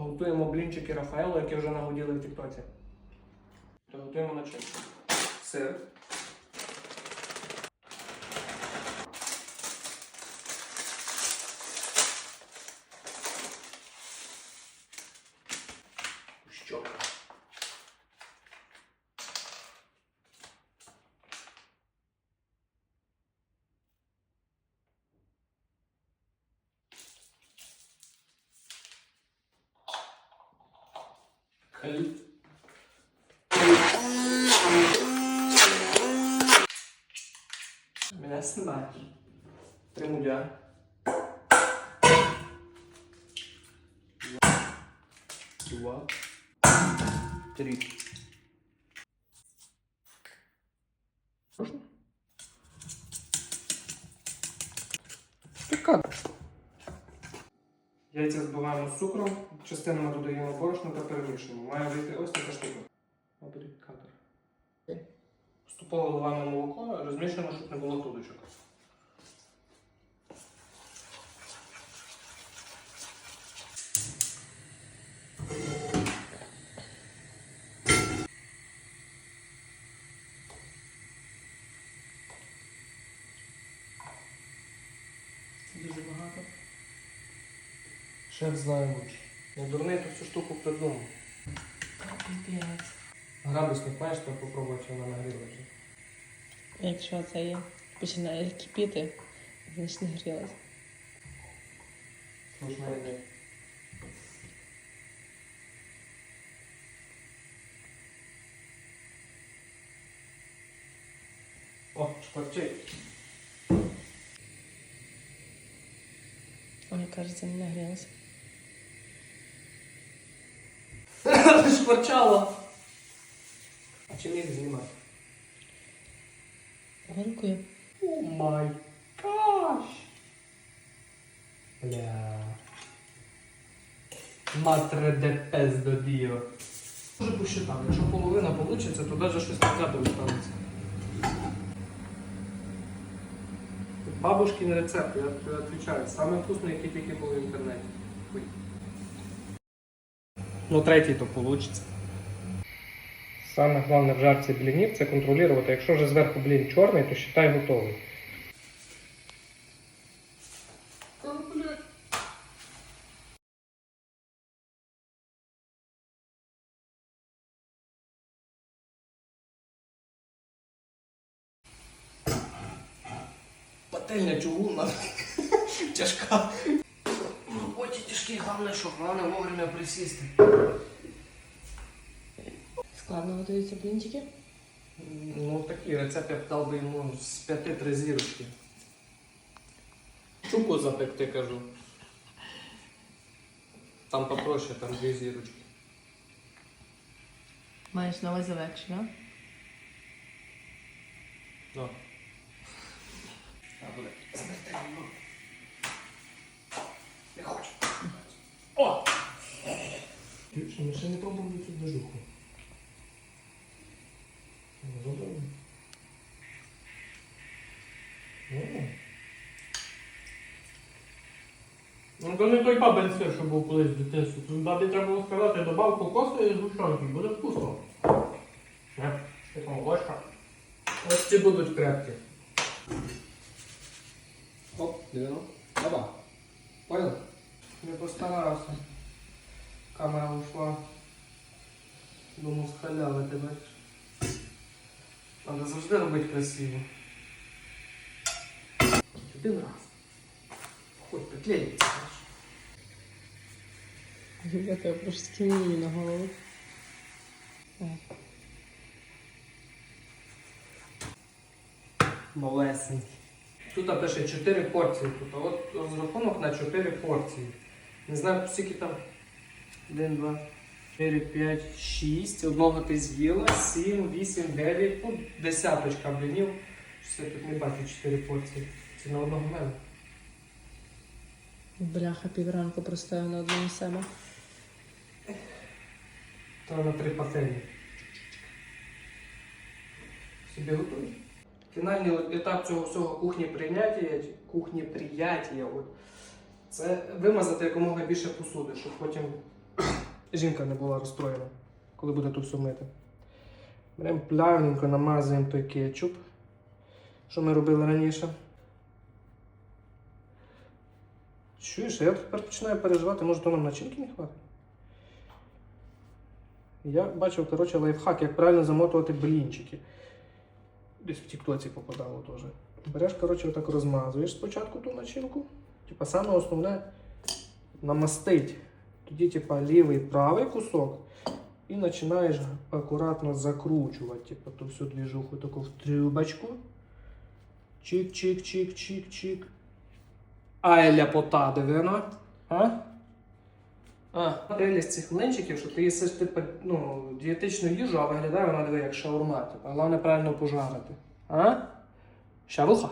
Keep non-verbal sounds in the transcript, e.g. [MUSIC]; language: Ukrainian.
Готуємо блінчики Рафаело, які вже нагоділи в Тіктоці. То готуємо начинку. Сир. Хліб. Мене знімаєш. Три мудя. Два. Три. Можна? Пікати. Яйця збиваємо з цукром, частинами додаємо борошно та перемішуємо. Має вийти ось така штука. Поступово вливаємо молоко, розмішуємо, щоб не було грудочок. Шеф знає лучше. Не дурний тут цю штуку придумав. Капець. Градусник маєш, то попробуй, чи вона нагрілася. Якщо це є, починає кипіти, значить не грілася. Слушна ідея. О, шкварчить. Ой, кажеться, не нагрілася. Шкварчало. А чим їх знімати? Горкою. О май гаш! Бля. Матре де пес до діо. Може посчитав, якщо половина вийде, то навіть щось п'яте останеться. Бабушкин рецепт, я відповідаю. Саме вкусний, який тільки був в інтернеті. Ну, третій то вийде. Саме головне в жарці блінів це контролювати. Якщо вже зверху блін чорний, то вважай готовий. Пательня чугунна. [LAUGHS] Тяжка. Роботі тяжкий, головне, що головне вовремя присісти. Складно готуються блінчики. Ну, такий рецепт я б дав би йому з п'яти три зірочки. Чуку запекти, кажу. Там попроще, там дві зірочки. Маєш на увазі легше, да? Да. А, буде. Смертельно. Не хочу. О! Що, ми ще не пробували цю движуху. Ну, то не той бабин сир, що був колись в дитинстві. Тут бабі треба було сказати добавку кокосу і згущенки, буде вкусно. Не, ще там ложка. Ось ці будуть крепкі. Оп, дивно. Баба. Понял? Не постарався. Камера ушла. Думав, схаляли тебе. Треба завжди робити красиво. Один раз. Хоч приклеїться. Я тебе просто скинію на голову. Малесенький. Тут пише 4 порції. Тут. От розрахунок на 4 порції. Не знаю, скільки там. 1, 2, 4, 5, 6. Одного ти з'їла, 7, 8, 9, ну, десяточка блінів. Все, тут не бачу 4 порції. Це на одного мене. Бляха півранку простояв на одному себе. То на три пательні. Собі готуєш? Фінальний етап цього всього кухні прийняття, кухні прияття, це вимазати якомога більше посуди, щоб потім жінка не була розстроєна, коли буде тут все мити. Беремо плавненько намазуємо той кетчуп, що ми робили раніше. Чуєш, я тепер починаю переживати, може то нам начинки не хватить? Я бачив, коротше, лайфхак, як правильно замотувати блінчики. Десь в тіктоці попадало теж. Береш, коротше, отак розмазуєш спочатку ту начинку. Типа саме основне намастить. Тоді, типа, лівий правий кусок. І починаєш акуратно закручувати, типа, ту всю двіжуху таку в трюбочку. Чик-чик-чик-чик-чик. Ай, ляпота, дивина. А? А, прелість цих млинчиків, що ти їсиш типу, ну, дієтичну їжу, а виглядає вона диви, як шаурма. Типу. Головне правильно пожарити. А? Шавуха.